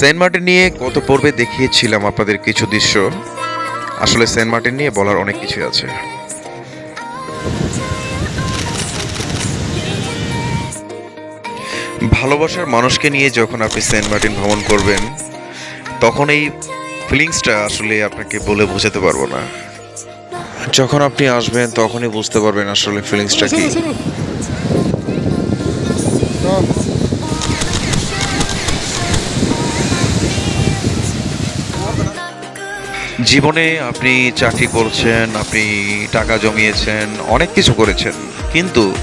Saint Martin নিয়ে গত পর্বে দেখিয়েছিলাম আপনাদের কিছু দৃশ্য। আসলে সেন্ট মার্টিন নিয়ে বলার অনেক কিছু আছে। ভালোবাসার মানুষকে নিয়ে যখন আপনি সেন্ট মার্টিন ভ্রমণ করবেন, তখন এই ফিলিংসটা আসলে আপনাকে বলে বোঝাতে পারব না। যখন আপনি আসবেন, তখনই বুঝতে পারবেন আসলে ফিলিংসটা কি। জীবনে আপনি চাকরি করছেন, আপনি টাকা জমিয়েছেন, অনেক কিছু করেছেন, কিন্তু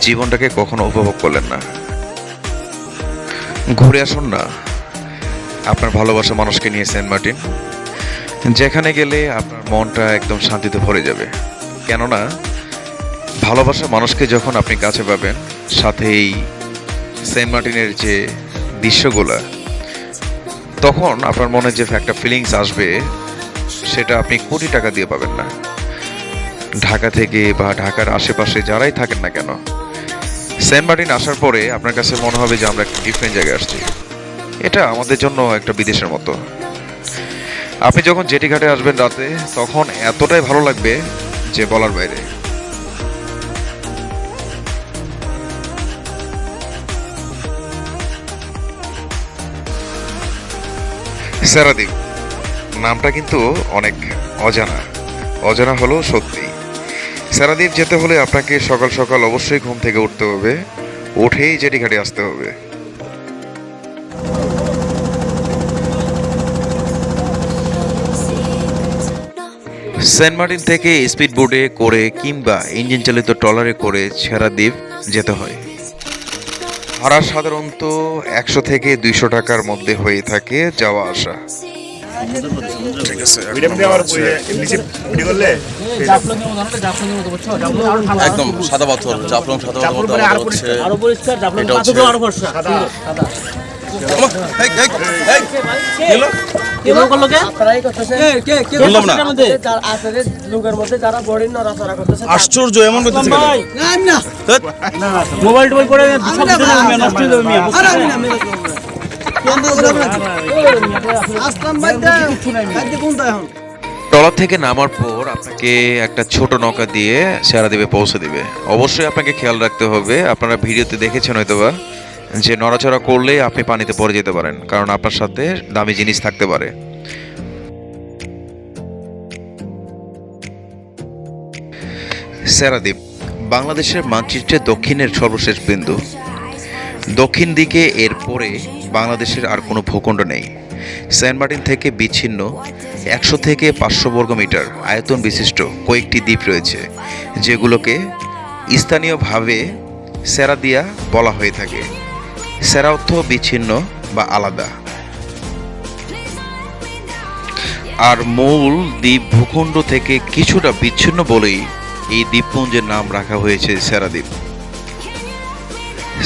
জীবনটাকে কখনো উপভোগ করলেন না। ঘুরে আসুন না। আপনার ভালোবাসা মানুষকে নিয়ে সেন্ট মার্টিন। যেখানে গেলে আপনার মনটা একদম শান্তিতে ভরে যাবে। কেননা, ভালোবাসা মানুষকে যখন আপনি কাছে পাবেন, সাথেই সেন্ট মার্টিনের যে দৃশ্যগুলা, তখন আপনার মনে যে একটা ফিলিংস আসবে সেটা আপনি কোটি টাকা দিয়ে পাবেন না। ঢাকা থেকে বা ঢাকার আশেপাশে যারাই থাকেন না কেন, সেন্ট মার্টিন আসার পরে আপনার কাছে মনে হবে যে আমরা একটা ডিফারেন্ট জায়গায় আসছি। এটা আমাদের জন্য একটা বিদেশের মতো। আপনি যখন জেটি ঘাটে আসবেন রাতে, তখন এতটাই ভালো লাগবে যে বলার বাইরে। স্যারাদ্বীপ নামটা কিন্তু অনেক অজানা। অজানা হলো সত্যি। স্যারাদ্বীপ যেতে হলে আপনাকে সকাল সকাল অবশ্যই ঘুম থেকে উঠতে হবে। উঠেই জেটি ঘাটে আসতে হবে। সেন্ট মার্টিন থেকে স্পিড বোটে করে কিংবা ইঞ্জিন চালিত ট্রলারে করে ছেড়াদ্বীপ যেতে হয়। ভাড়া সাধারণত একশো থেকে দুইশো টাকার মধ্যে হয়ে থাকে যাওয়া আসা ঠিক আছে একদম সাদা পাথর জাফলং সাদা পাথর হচ্ছে এটা হচ্ছে- আশ্চর্য এমন করতেছে মোবাইল টোবাইল করে ট্রলার থেকে নামার পর আপনাকে একটা ছোট নৌকা দিয়ে সেরাদ্বীপে পৌঁছে দিবে। অবশ্যই আপনাকে খেয়াল রাখতে হবে, আপনারা ভিডিওতে দেখেছেন হয়তোবা যে নড়াচড়া করলে আপনি পানিতে পড়ে যেতে পারেন, কারণ আপনার সাথে দামি জিনিস থাকতে পারে। সেরাদ্বীপ বাংলাদেশের মানচিত্রে দক্ষিণের সর্বশেষ বিন্দু। দক্ষিণ দিকে এর পরে বাংলাদেশের আর কোনো ভূখণ্ড নেই। সেন্ট মার্টিন থেকে বিচ্ছিন্ন একশো থেকে পাঁচশো বর্গ মিটার আয়তন বিশিষ্ট কয়েকটি দ্বীপ রয়েছে, যেগুলোকে স্থানীয়ভাবে সেরাদিয়া বলা হয়ে থাকে। সেরা অর্থ বিচ্ছিন্ন বা আলাদা। আর মূল দ্বীপ ভূখণ্ড থেকে কিছুটা বিচ্ছিন্ন বলেই এই দ্বীপপুঞ্জের নাম রাখা হয়েছে সেরাদ্বীপ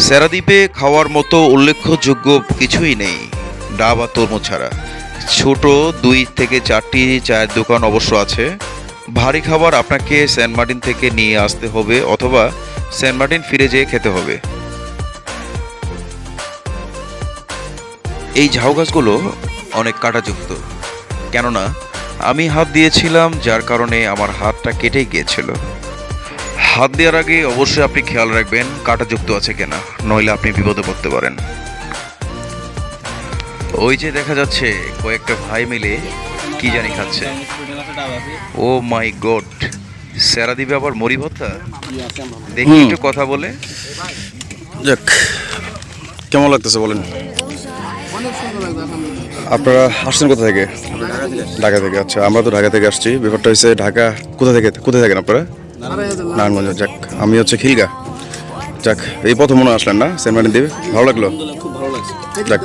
সেরাদ্বীপে খাওয়ার মতো উল্লেখযোগ্য কিছুই নেই ডা বা তরমুজ ছাড়া। ছোট দুই থেকে চারটি চায়ের দোকান অবশ্য আছে। ভারী খাবার আপনাকে সেন্ট মার্টিন থেকে নিয়ে আসতে হবে অথবা সেন্ট মার্টিন ফিরে যেয়ে খেতে হবে। এই ঝাউ গাছগুলো অনেক কাঁটাযুক্ত। কেননা, আমি হাত দিয়েছিলাম যার কারণে আমার হাতটা কেটে গিয়েছিল। হাত দেওয়ার আগে অবশ্যই আপনি খেয়াল রাখবেন কাটা যুক্ত আছে কিনা নইলে আপনি বিপদে পড়তে পারেন। ওই যে দেখা যাচ্ছে কয়েকটা ভাই মিলে কি জানি খাচ্ছে। ও মাই গড সেরা দিবে আবার মরি ভত্তা? দেখি একটু কথা বলে। যাক কেমন লাগতেছে বলেন? আপনারা আসছেন কোথা থেকে? ঢাকা থেকে। আচ্ছা আমরা তো ঢাকা থেকে আসছি। ব্যাপারটা হচ্ছে ঢাকা কোথা থেকে কোথায় থাকেন আপনারা? নারায়ণগঞ্জ, যাক, আমি হচ্ছে খিলগা। যাক, এই প্রথম মনে আসলেন না, সেন্ট মার্টিন দ্বীপ ভালো লাগল? যাক।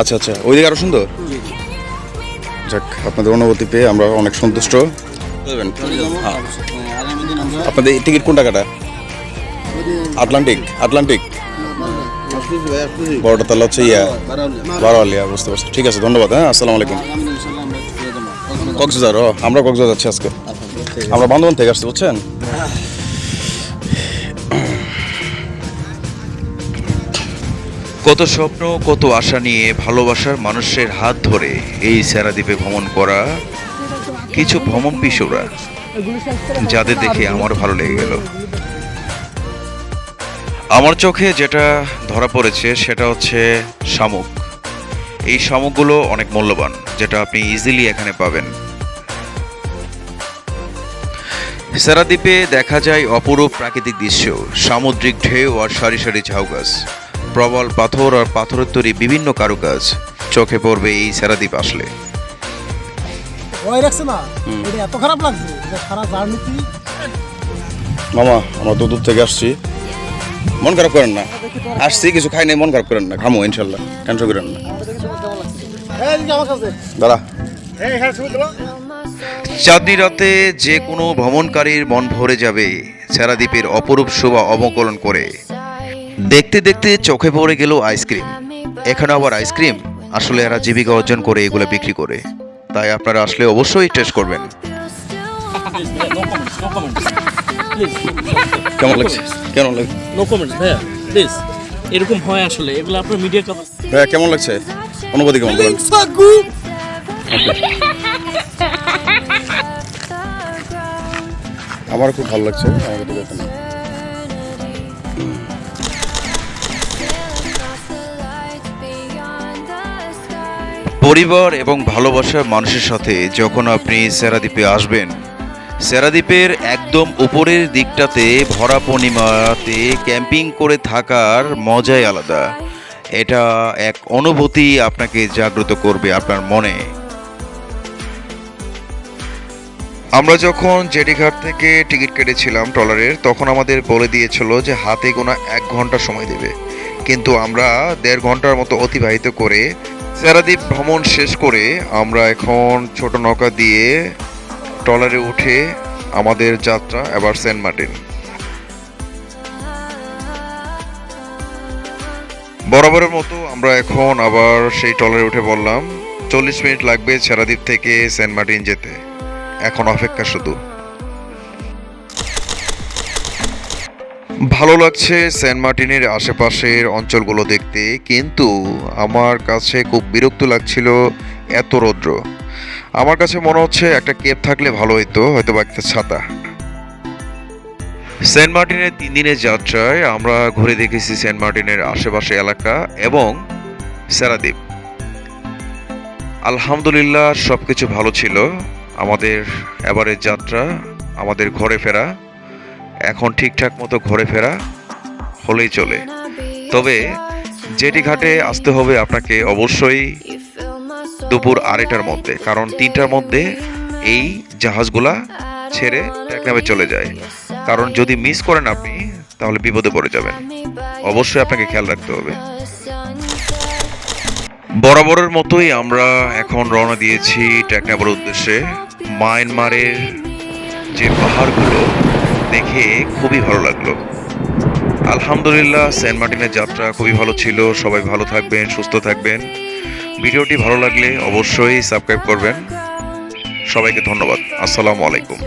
আচ্ছা আচ্ছা ওইদিকে আরও সুন্দর? যাক, আপনাদের অনুভূতি পেয়ে আমরা অনেক সন্তুষ্ট। আপনাদের টিকিট কোন টাকাটা আটলান্টিক আটলান্টিক বড়টা তাহলে হচ্ছে ইয়া, বারোয়ালিয়া, বুঝতে পারছি। ঠিক আছে, ধন্যবাদ হ্যাঁ আসসালামু আলাইকুম। কক্সবাজার, ও, আমরা কক্সবাজার যাচ্ছি আজকে। আমরা বান্ধবন থেকে আসছি বুঝছেন? কত স্বপ্ন কত আশা নিয়ে ভালোবাসার মানুষের হাত ধরে এই স্যারাদ্বীপে ভ্রমণ করা কিছু ভ্রমণ পিসুরা যাদের দেখে আমার ভালো লেগে গেল। আমার চোখে যেটা ধরা পড়েছে সেটা হচ্ছে শামুক। এই শামুকগুলো অনেক মূল্যবান যেটা আপনি ইজিলি এখানে পাবেন। সেরাদ্বীপে দেখা যায় অপরূপ প্রাকৃতিক দৃশ্য। সামুদ্রিক ঢেউ আর সারি সারি ঝাউগাছ প্রবল পাথর আর পাথরের তৈরি বিভিন্ন কারুকাজ। চোখে পড়বে এই সেরাদ্বীপ আসলে। ভয় রাখছে না? এটা এত খারাপ লাগছে যে সারা জার্নিতে মামা আমরা তো দূর থেকে আসছি। মন খারাপ করেন না। আসছি কিছু খাই নাই মন খারাপ করেন না। খামো ইনশাল্লাহ। টেনশন করেন না। এই আমার কাছে। দাদা চাঁদনি রাতে যে কোনো ভ্রমণকারীর মন ভরে যাবে সেরাদ্বীপের অপরূপ শোভা অবকলন করে। দেখতে দেখতে চোখে পড়ে গেল আইসক্রিম। এখানে আবার আইসক্রিম আসলে এরা জীবিকা অর্জন করে এগুলো বিক্রি করে। তাই আপনারা আসলে অবশ্যই টেস্ট করবেন। কেমন লাগছে? কেমন লাগছে? নো কমেন্টস ভাইয়া প্লিজ এরকম হয় আসলে এগুলো আপনার মিডিয়া ভাইয়া কেমন লাগছে? অনুভূতি কেমন? বলেন আমার খুব ভালো লাগছে। পরিবার এবং ভালোবাসার মানুষের সাথে যখন আপনি সেরাদ্বীপে আসবেন, সেরাদ্বীপের একদম উপরের দিকটাতে ভরা পূর্ণিমাতে ক্যাম্পিং করে থাকার মজাই আলাদা। এটা এক অনুভূতি আপনাকে জাগ্রত করবে আপনার মনে। আমরা যখন জেডিঘাট থেকে টিকিট কেটেছিলাম ট্রলারের, তখন আমাদের বলে দিয়েছিল যে হাতে গোনা এক ঘণ্টা সময় দেবে। কিন্তু আমরা দেড় ঘণ্টার মতো অতিবাহিত করে সেরাদ্বীপ ভ্রমণ শেষ করে আমরা এখন ছোট নৌকা দিয়ে ট্রলারে উঠে আমাদের যাত্রা এবার সেন্ট মার্টিন। বরাবরের মতো আমরা এখন আবার সেই ট্রলারে উঠে বললাম চল্লিশ মিনিট লাগবে সেরাদ্বীপ থেকে সেন্ট মার্টিন যেতে। এখন অপেক্ষা শুধু। ভালো লাগছে সেন্ট মার্টিনের আশেপাশের অঞ্চলগুলো দেখতে, কিন্তু আমার কাছে খুব বিরক্ত লাগছিল এত রৌদ্র। আমার কাছে মনে হচ্ছে একটা কেপ থাকলে ভালো হতো হয়তো বা একটা ছাতা। সেন্ট মার্টিনের তিন দিনের যাত্রায় আমরা ঘুরে দেখেছি সেন্ট মার্টিনের আশেপাশে এলাকা এবং সেরাদ্বীপ। আলহামদুলিল্লাহ সব কিছু ভালো ছিল। আমাদের এবারের যাত্রা, আমাদের ঘরে ফেরা, এখন ঠিকঠাক মতো ঘরে ফেরা হলেই চলে। তবে জেটি ঘাটে আসতে হবে আপনাকে অবশ্যই দুপুর আড়াইটার মধ্যে, কারণ তিনটার মধ্যে এই জাহাজগুলা ছেড়ে টেকনামে চলে যায়। কারণ যদি মিস করেন আপনি, তাহলে বিপদে পড়ে যাবেন। অবশ্যই আপনাকে খেয়াল রাখতে হবে। বরাবরের মতোই আমরা এখন রওনা দিয়েছি টেকনাবার উদ্দেশ্যে। মায়ানমারের যে পাহাড়গুলো, দেখে খুবই ভালো লাগল। আলহামদুলিল্লাহ, সেন্ট মার্টিনের যাত্রা খুবই ভালো ছিল। সবাই ভালো থাকবেন, সুস্থ থাকবেন। ভিডিওটি ভালো লাগলে অবশ্যই সাবস্ক্রাইব করবেন। সবাইকে ধন্যবাদ। আসসালামু আলাইকুম।